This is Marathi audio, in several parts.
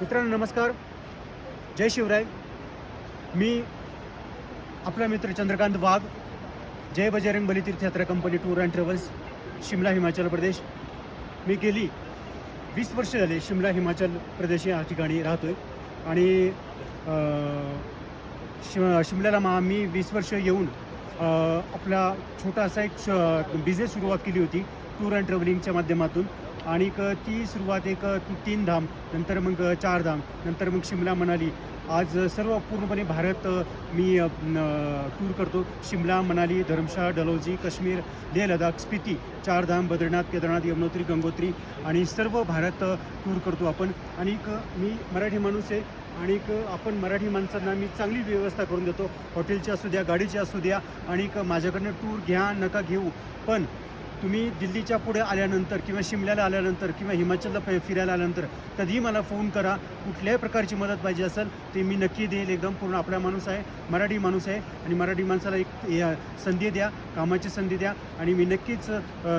मित्रांनो नमस्कार. जय शिवराय. मी आपला मित्र चंद्रकांत वाघ. जय बजरंग बली तीर्थयात्रा company tour and travels Shimla Himachal Pradesh. मी गेली वीस वर्ष झाले शिमला हिमाचल प्रदेश या ठिकाणी राहतो आहे आणि शिम शिमल्याला मा मी वीस वर्ष येऊन आपला छोटासा एक एक बिझनेस सुरुवात केली होती टूर अँड ट्रॅव्हलिंगच्या माध्यमातून. आणि ती सुरुवात एक तीन धाम नंतर मग चार धाम नंतर मग शिमला मनाली. आज सर्व पूर्णपणे भारत मी टूर करतो. शिमला मनाली धर्मशाळा डलौजी काश्मीर लेह लडाख स्पिती चारधाम बद्रीनाथ केदारनाथ यमुनोत्री गंगोत्री आणि सर्व भारत टूर करतो आपण. आणि मी मराठी माणूस आहे आणि आपण मराठी माणसांना मी चांगली व्यवस्था करून देतो. हॉटेलची असू द्या गाडीची असू द्या आणि माझ्याकडनं टूर घ्या नका घेऊ. पण तुम्ही दिल्लीच्या पुढे आल्यानंतर किंवा शिमल्याला आल्यानंतर किंवा हिमाचलला फिरायला आल्यानंतर कधीही मला फोन करा. कुठल्याही प्रकारची मदत पाहिजे असेल ते मी नक्की देईल. एकदम पूर्ण आपला माणूस आहे मराठी माणूस आहे आणि मराठी माणसाला एक या- संधी द्या कामाची संधी द्या आणि मी नक्कीच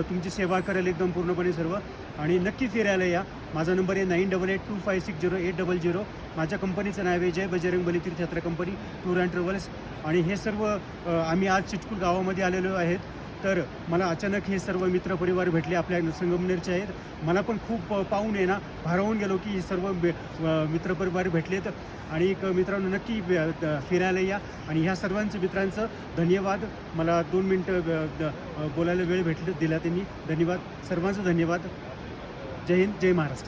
तुमची सेवा करेल एकदम पूर्णपणे सर्व. आणि नक्की फिरायला या. माझा नंबर आहे nine double eight two five six zero eight double zero माझ्या कंपनीचं नाव आहे जय बजरंग बली तीर्थयात्रा कंपनी टूर अँड ट्रॅव्हल्स. आणि हे सर्व आम्ही आज चिटकूल गावामध्ये आलेलो आहेत. तर मला अचानक हे सर्व मित्रपरिवार भेटले आपल्या संगमनेरचे आहेत. मला पण खूप पाहून आहे ना भारावून गेलो की सर्व बे- परिवार मित्रपरिवार भेटलेत. आणि एक मित्रांनो नक्की फिरायला या. आणि ह्या सर्वांचं मित्रांचं धन्यवाद. मला दोन मिनटं द- बोलायला वेळ भेटले दिला त्यांनी. धन्यवाद. सर्वांचं धन्यवाद. जय हिंद जय महाराष्ट्र.